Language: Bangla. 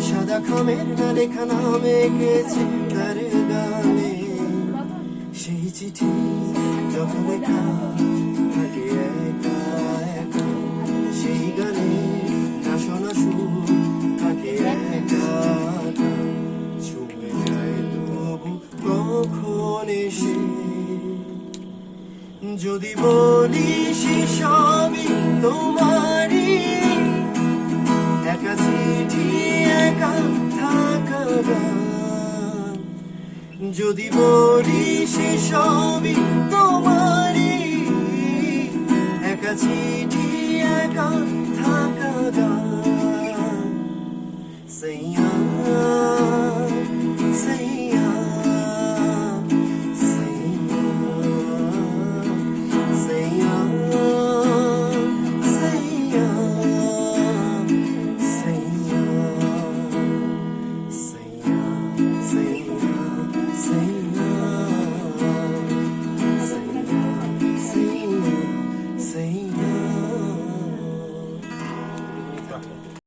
সাদা খামের না লেখা নাম তার গানে। সেই চিঠি যখন লেখা থাকে একা একা সেই গানে না শোনা সুর থাকে একা ছুঁয়ে যায় তবু কখন এসে? যদি বলি সে সবই তোমারই যদি বলি সে সবই তোমারই। একা চিঠি একা থাকা গান সৈয়া সৈয়া সৈয়া সৈয়া। sem